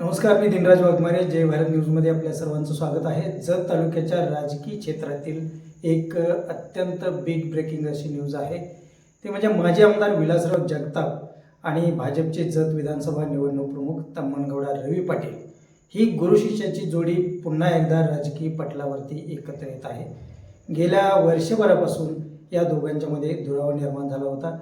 नमस्कार मी दिनराज वाघमारे जय भारत न्यूजमध्ये आपल्या सर्वांचं स्वागत आहे. जत तालुक्याच्या राजकीय क्षेत्रातील एक अत्यंत बिग ब्रेकिंग अशी न्यूज आहे. ते म्हणजे माजी आमदार विलासराव जगताप आणि भाजपचे जत विधानसभा निवडणूक प्रमुख तम्मनगौडा रवी पाटील ही गुरु शिष्याची जोडी पुन्हा एकदा राजकीय पटलावरती एकत्र येत आहे. गेल्या वर्षभरापासून या दोघांच्यामध्ये दुरावा निर्माण झाला होता.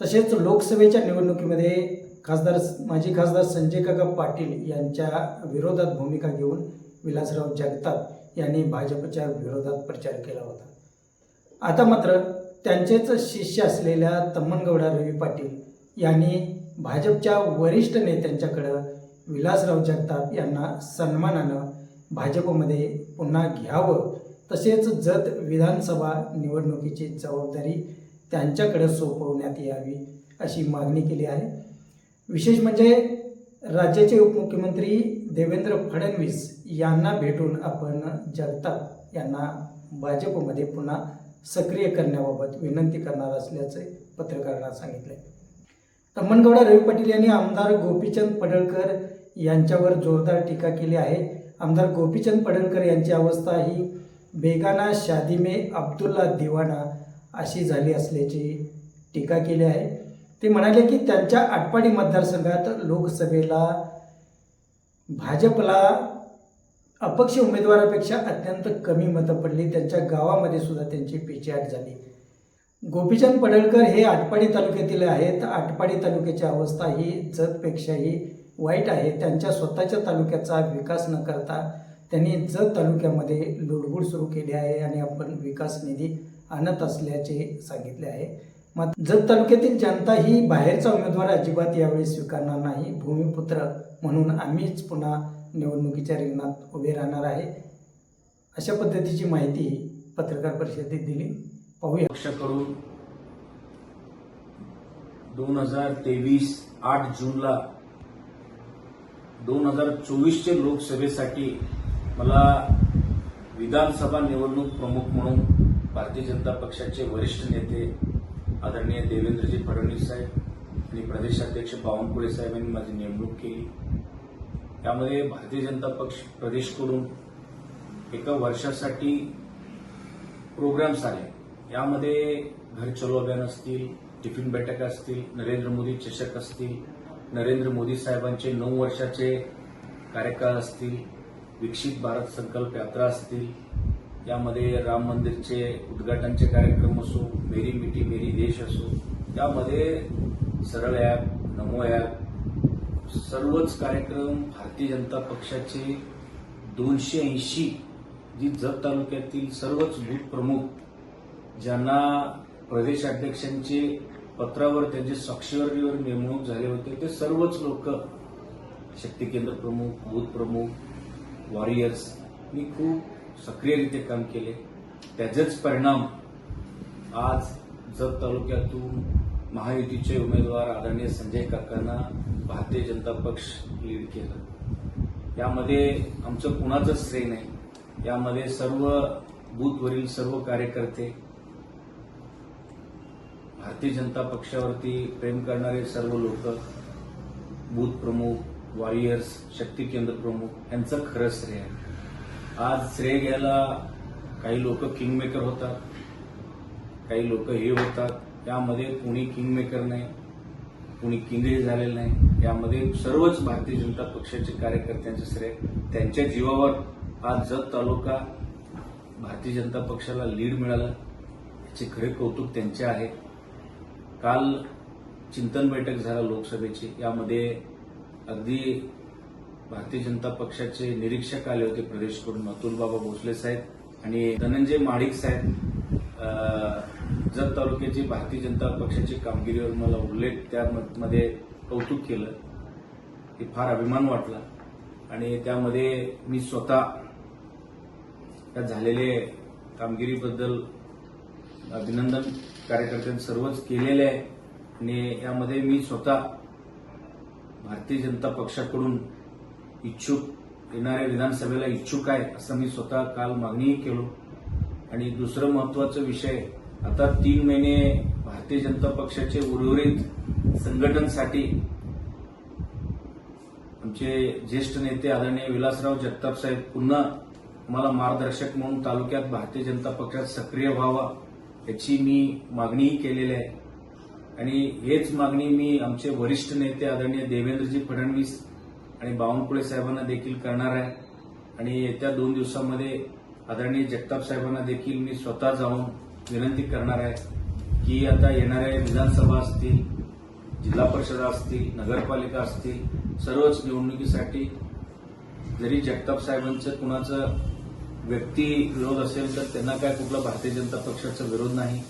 तसेच लोकसभेच्या निवडणुकीमध्ये खासदार माजी खासदार संजय काका पाटील यांच्या विरोधात भूमिका घेऊन विलासराव जगताप यांनी भाजपच्या विरोधात प्रचार केला होता. आता मात्र त्यांचेच शिष्य असलेल्या तम्मनगौडा रवी पाटील यांनी भाजपच्या वरिष्ठ नेत्यांच्याकडं विलासराव जगताप यांना सन्मानानं भाजपमध्ये पुन्हा घ्यावं तसेच जत विधानसभा निवडणुकीची जबाबदारी त्यांच्याकडे सोपवण्यात यावी अशी मागणी केली आहे. विशेष म्हणजे राज्याचे उपमुख्यमंत्री देवेंद्र फडणवीस यांना भेटून आपण जगताप यांना भाजपमध्ये पुन्हा सक्रिय करण्याबाबत विनंती करणार असल्याचे पत्रकारांना सांगितले. तम्मनगौडा रवी पाटील यांनी आमदार गोपीचंद पडळकर यांच्यावर जोरदार टीका केली आहे. आमदार गोपीचंद पडळकर यांची अवस्था ही बेगाना शादी में अब्दुल्ला दिवाना अशी झाली असल्याची टीका केली आहे. ते म्हणाले की त्यांच्या आटपाडी मतदारसंघात लोकसभेला भाजपला अपक्ष उमेदवारापेक्षा अत्यंत कमी मतं पडली. त्यांच्या गावामध्ये सुद्धा त्यांची पिछेहाट झाली. गोपीचंद पडळकर हे आटपाडी तालुक्यातील आहेत. आटपाडी तालुक्याची अवस्था ही जतपेक्षाही वाईट आहे. त्यांच्या स्वतःच्या तालुक्याचा विकास न करता त्यांनी जत तालुक्यामध्ये लुडबुड सुरू केली आहे आणि आपण विकास निधी आणत असल्याचे सांगितले आहे. मात्र जत तालुक्यातील जनता ही बाहेरचा उमेदवार अजिबात यावेळी स्वीकारणार नाही. भूमिपुत्र म्हणून आम्हीच पुन्हा निवडणुकीच्या रिंगणात उभे राहणार आहे. अशा पद्धतीची माहिती पत्रकार परिषदेत दिली. पाहूया. करून दोन हजार तेवीस आठ जूनला दोन हजार चोवीसचे लोकसभेसाठी मला विधानसभा निवडणूक प्रमुख म्हणून भारतीय जनता पक्षाचे वरिष्ठ नेते आदरणीय देवेंद्रजी फडणवीस साहेब आणि प्रदेशाध्यक्ष बावनकुळे साहेबांनी माझी नेमणूक केली. त्यामध्ये भारतीय जनता पक्ष प्रदेशकडून एका वर्षासाठी प्रोग्राम्स आले यामध्ये घर चलो अभियान असतील टिफिन बैठक असतील नरेंद्र मोदी चषक असतील नरेंद्र मोदी साहेबांचे नऊ वर्षाचे कार्यकाळ असतील विकसित भारत संकल्प यात्रा असतील यामध्ये राम मंदिरचे उद्घाटनचे कार्यक्रम असो मेरी मिठी मेरी देश असो त्यामध्ये सरळ ॲप नमो ॲप सर्वच कार्यक्रम भारतीय जनता पक्षाचे दोनशे ऐंशी जी जत तालुक्यातील सर्वच बूथ प्रमुख ज्यांना प्रदेशाध्यक्षांचे पत्रावर त्यांचे स्वाक्षरीवर नेमणूक झाले होते ते सर्वच लोक शक्ती केंद्र प्रमुख बूथ प्रमुख वॉरियर्स मी खूप सक्रियरित्या काम केले. त्याचेच परिणाम आज जत तालुक्यातून महायुतीचे उमेदवार आदरणीय संजय काकांना भारतीय जनता पक्ष लीड केलं. यामध्ये आमचं कुणाचं श्रेय नाही. यामध्ये सर्व बूथवरील सर्व कार्यकर्ते भारतीय जनता पक्षावरती प्रेम करणारे सर्व लोक बूथ प्रमुख वॉरियर्स शक्ती केंद्र प्रमुख यांचं खरं श्रेय आहे. आज श्रेय घ्यायला काही लोक किंगमेकर होतात काही लोक हे होतात. त्यामध्ये कुणी किंगमेकर नाही कुणी किंगही झालेलं नाही. यामध्ये सर्वच भारतीय जनता पक्षाचे कार्यकर्त्यांचे श्रेय. त्यांच्या जीवावर आज जत तालुका भारतीय जनता पक्षाला लीड मिळालं. याचे खरे कौतुक त्यांचे आहे. काल चिंतन बैठक झाला लोकसभेची. यामध्ये अगदी भारतीय जनता पक्षाचे निरीक्षक आले होते प्रदेशकडून करून बाबा भोसले साहेब आणि धनंजय माडिक साहेब. जत तालुक्याची भारतीय जनता पक्षाची कामगिरीवर मला उल्लेख त्यामध्ये कौतुक केलं. हे फार अभिमान वाटला. आणि त्यामध्ये मी स्वतः त्या झालेले कामगिरीबद्दल अभिनंदन कार्यकर्त्यांनी सर्वच केलेले आहे. आणि यामध्ये मी स्वतः भारतीय जनता पक्षाकडून इच्छुक येणाऱ्या विधानसभेला इच्छुक आहे असं मी स्वतः काल मागणीही केलो. आणि दुसरं महत्त्वाचा विषय आता तीन महिने भारतीय जनता पक्षाचे उर्वरित संघटनसाठी आमचे ज्येष्ठ नेते आदरणीय विलासराव जगताप साहेब पुन्हा मला मार्गदर्शक म्हणून तालुक्यात भारतीय जनता पक्षात सक्रिय व्हावा याची मी मागणीही केलेली आहे. आणि हेच मागणी मी आमचे वरिष्ठ नेते आदरणीय देवेंद्रजी फडणवीस आणि बावनकुळे साहेबांना देखील करणार आहे. आणि येत्या दोन दिवसामध्ये आदरणीय जगताप साहेबांना देखील मी स्वतः जाऊन विनंती करणार आहे की आता येणाऱ्या विधानसभा असतील जिल्हा परिषदा असतील नगरपालिका असतील सर्वच निवडणुकीसाठी जरी जगताप साहेबांचं कुणाचं व्यक्ती विरोध असेल तर त्यांना काय कुठला भारतीय जनता पक्षाचा विरोध नाही.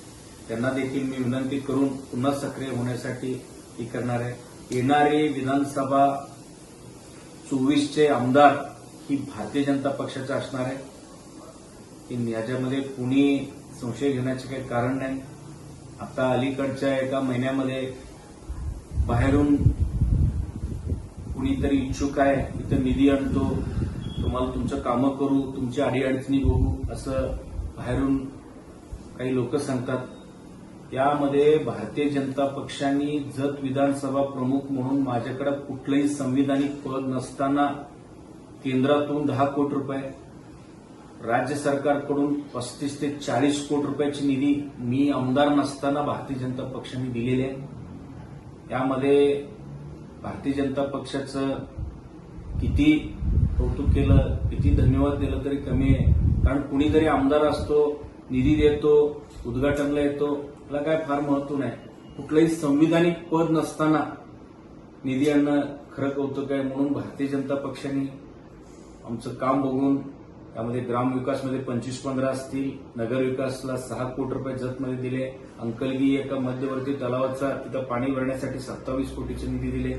त्यांना देखील मी विनंती करून पुन्हा सक्रिय होण्यासाठी ही करणार आहे. येणारी विधानसभा चोवीसचे आमदार ही भारतीय जनता पक्षाचं असणार आहे की याच्यामध्ये कुणी संशय घेण्याचे काही कारण नाही. आता अलीकडच्या एका महिन्यामध्ये बाहेरून कुणीतरी इच्छुक आहे इथं निधी आणतो तुम्हाला तुमचं कामं करू तुमची अडीअडचणी बघू असं बाहेरून काही लोक सांगतात. त्यामध्ये भारतीय जनता पक्षाने जत विधानसभा प्रमुख म्हणून माझ्याकडे कुठलंही संविधानिक पद नसताना केंद्रातून दहा कोटी रुपये राज्य सरकारकडून पस्तीस ते चाळीस कोटी रुपयाची निधी मी आमदार नसताना भारतीय जनता पक्षाने दिलेली आहे. यामध्ये भारतीय जनता पक्षाचं किती कौतुक केलं किती धन्यवाद दिलं तरी कमी आहे. कारण कुणी जरी आमदार असतो निधी देतो उद्घाटनला येतो त्याला काय फार महत्त्व नाही. कुठलंही संविधानिक पद नसताना निधी आणणं खरं कौतुक आहे म्हणून भारतीय जनता पक्षाने आमचं काम बघून त्यामध्ये ग्रामविकासमध्ये पंचवीस पंधरा असतील नगरविकासला सहा कोटी रुपये जतमध्ये दिले अंकलगी एका मध्यवर्ती तलावाचा तिथं पाणी भरण्यासाठी सत्तावीस कोटीचे निधी दिले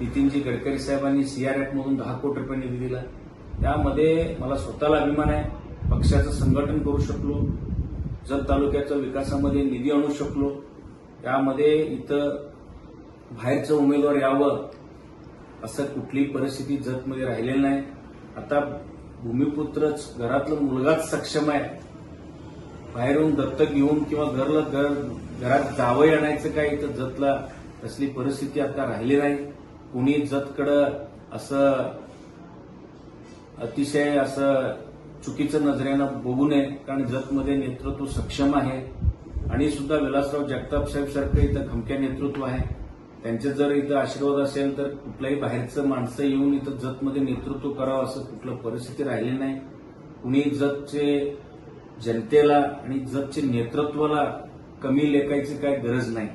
नितीनजी गडकरी साहेबांनी सीआरएफमधून दहा कोटी रुपये निधी दिला. त्यामध्ये मला स्वतःला अभिमान आहे. पक्षाचं संघटन करू शकलो जत तालुक्याच्या विकासामध्ये निधी आणू शकलो त्यामध्ये इथं बाहेरचं उमेदवार यावं असं कुठलीही परिस्थिती जतमध्ये राहिलेली नाही. आता भूमिपुत्रच घरातलं मुलगाच सक्षम आहे. बाहेरून दत्तक घेऊन किंवा घरला घर घरात जावं आणायचं काय इथं जतला तसली परिस्थिती आता राहिली नाही. कुणी जतकडं असं अतिशय असं चुकीचं नजरेनं बघू नये कारण जतमध्ये नेतृत्व सक्षम आहे. आणि सुद्धा विलासराव जगताप साहेब सारखं इथं खमक्या नेतृत्व आहे. त्यांचे जर इथं आशीर्वाद असेल तर कुठल्याही बाहेरचं माणसं येऊन इथं जतमध्ये नेतृत्व करावं असं कुठलं परिस्थिती राहिली नाही. कुणी जतचे जनतेला आणि जतचे नेतृत्वाला कमी लेखायची काय गरज नाही.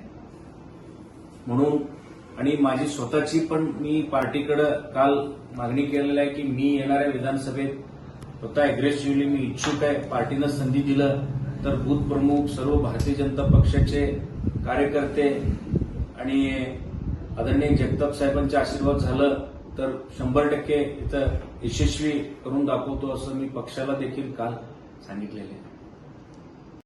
म्हणून आणि माझी स्वतःची पण मी पार्टीकडे काल मागणी केलेली आहे की मी येणाऱ्या विधानसभेत स्वतः अग्रेसिव्हली मी इच्छुक आहे. पार्टीनं संधी दिलं तर बूथ प्रमुख सर्व भारतीय जनता पक्षाचे कार्यकर्ते आणि आदरणीय जगताप साहेबांचे आशीर्वाद झालं तर शंभर टक्के इथं यशस्वी करून दाखवतो असं मी पक्षाला देखील काल सांगितलेलं आहे.